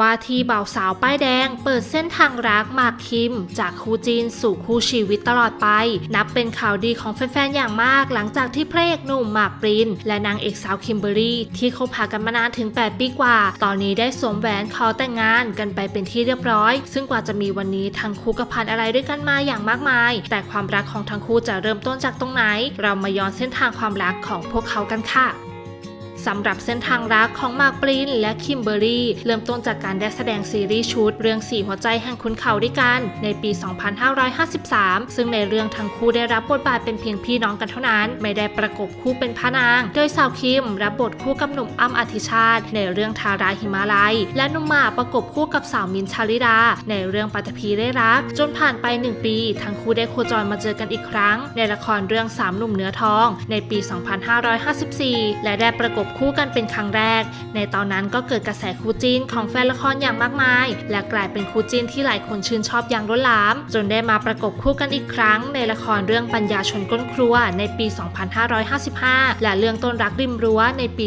ว่าที่บ่าวสาวป้ายแดง เปิดเส้นทางรักหมากคิม จากคู่จีนสู่คู่ชีวิตตลอดไป นับเป็นข่าวดีของแฟนๆ อย่างมาก หลังจากที่พระเอกหนุ่มหมากปริน และนางเอกสาวคิมเบอรรี่ ที่คบหากันมานานถึง 8 ปีกว่า ตอนนี้ได้สวมแหวนขอแต่งงานกันไปเป็นที่เรียบร้อย ซึ่งกว่าจะมีวันนี้ทั้งคู่ก็ผ่านอะไรด้วยกันมาอย่างมากมาย แต่ความรักของทั้งคู่จะเริ่มต้นจากตรงไหน เรามาย้อนเส้นทางความรักของพวกเขากันค่ะ สำหรับเส้นทางรักของมากปรินและคิมเบอรี่ เริ่มต้นจากการได้แสดงซีรีส์ชุด เรื่องสี่หัวใจแห่งคุณเขาด้วยกัน ในปี 2553 ซึ่งในเรื่องทั้งคู่ได้รับบทบาทเป็นเพียงพี่น้องกันเท่านั้น ไม่ได้ประกบคู่เป็นพระนาง โดยสาวคิมรับบทคู่กับหนุ่มอ้ำอธิชาติ ในเรื่องทาราหิมาลัย และหนุ่มหมาประกบคู่กับสาวมินชาลิดา ในเรื่องปัตภีได้รัก จนผ่านไป 1 ปี ทั้งคู่ได้โคจรมาเจอกันอีกครั้ง ในละครเรื่องสามหนุ่มเนื้อทอง ในปี 2554 และได้ประกบคู่กันเป็นครั้งแรก ในตอนนั้นก็เกิดกระแสคู่จิ้นของแฟนละครอย่างมากมาย และกลายเป็นคู่จิ้นที่หลายคนชื่นชอบอย่างล้นหลาม จนได้มาประกบคู่กันอีกครั้ง ในละครเรื่องปัญญาชนก้นครัวในปี 2555 และเรื่องต้นรักริมรั้วในปี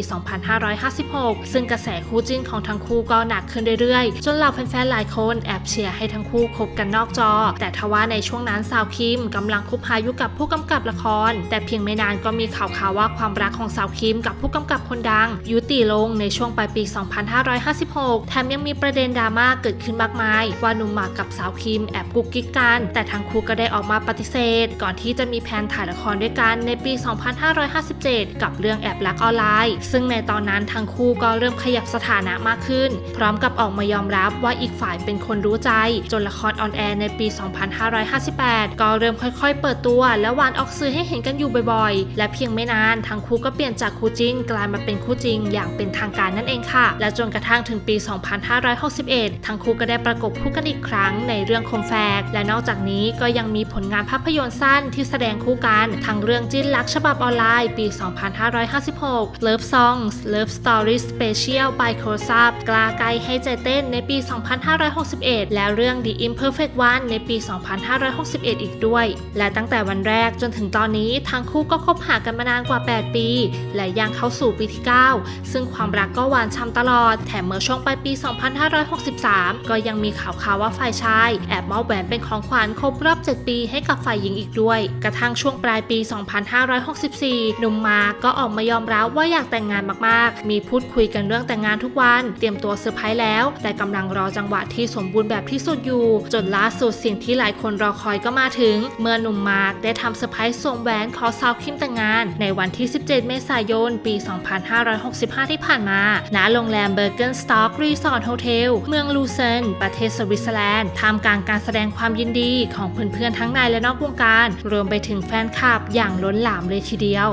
2556 ซึ่งกระแสคู่จิ้นของทั้งคู่ก็หนักขึ้นเรื่อยๆ จนเหล่าแฟนๆหลายคนแอบเชียร์ให้ทั้งคู่คบกันนอกจอ แต่ทว่าในช่วงนั้นสาวคิมกำลังคบหาอยู่กับผู้กำกับละคร แต่เพียงไม่นานก็มีข่าวข่าวว่าความรักของสาวคิมกับผู้กำกับคนดัง ยุติลงในช่วงปลายปี 2556 แถมยังมีประเด็นดราม่าเกิดขึ้นมากมาย ว่าหนุ่มหมากกับสาวคิมแอบกุ๊กกิ๊กกัน แต่ทั้งคู่ก็ได้ออกมาปฏิเสธ ก่อนที่จะมีแผนถ่ายละครด้วยกันในปี 2557 กับเรื่องแอบรักออนไลน์ ซึ่งในตอนนั้นทั้งคู่ก็เริ่มขยับสถานะมากขึ้น พร้อมกับออกมายอมรับว่าอีกฝ่ายเป็นคนรู้ใจ จนละครออนแอร์ในปี 2558 ก็เริ่มค่อยๆ เปิดตัว และหวานออกสื่อให้เห็นกันอยู่บ่อยๆ และเพียงไม่นานทั้งคู่ก็เปลี่ยนจากคู่จิ้นกลายมาเป็นคู่จริงอย่างเป็นทางการนั่นเองค่ะ และจนกระทั่งถึงปี 2561 ทั้งคู่ก็ได้ประกบคู่กันอีกครั้งในเรื่องคมแฝก และนอกจากนี้ก็ยังมีผลงานภาพยนตร์สั้นที่แสดงคู่กัน ทั้งเรื่องจิ้นรักฉบับออนไลน์ปี 2556 Love Songs Love Stories Special by Close Up กลาไกลให้ใจเต้นในปี 2561 และเรื่อง The Imperfect One ในปี 2561 อีกด้วย และตั้งแต่วันแรกจนถึงตอนนี้ทั้งคู่ก็คบหากันมานานกว่า 8 ปี และย่างเข้าสู่ปีที่ 9 ซึ่งความรักก็หวานช่ำตลอด แถมเมื่อช่วงปลายปี 2563 ก็ยังมีข่าวข่าวว่าฝ่ายชาย แอบมอบแหวนเป็นของขวัญครบรอบ 7 ปีให้กับฝ่ายหญิงอีกด้วย กระทั่งช่วงปลายปี 2564 หนุ่มมาก็ออกมายอมรับว่าอยากแต่งงานมากๆ มีพูดคุยกันเรื่องแต่งงานทุกวัน เตรียมตัวเซอร์ไพรส์แล้ว แต่กำลังรอจังหวะที่สมบูรณ์แบบที่สุดอยู่ จนล่าสุดสิ่งที่หลายคนรอคอยก็มาถึง เมื่อหนุ่มมาร์กได้ทำเซอร์ไพรส์สวมแหวนขอสาวคิมแต่งงาน ในวันที่ 17 เมษายน ปี2565 ที่ผ่านมา ณ โรงแรมเบอร์เกนสต็อกรีสอร์ทโฮเทล เมืองลูเซน ประเทศสวิตเซอร์แลนด์ท่ามกลางการแสดงความยินดีของเพื่อนๆ ทั้งในและนอกวงการ รวมไปถึงแฟนคลับอย่างล้นหลามเลยทีเดียว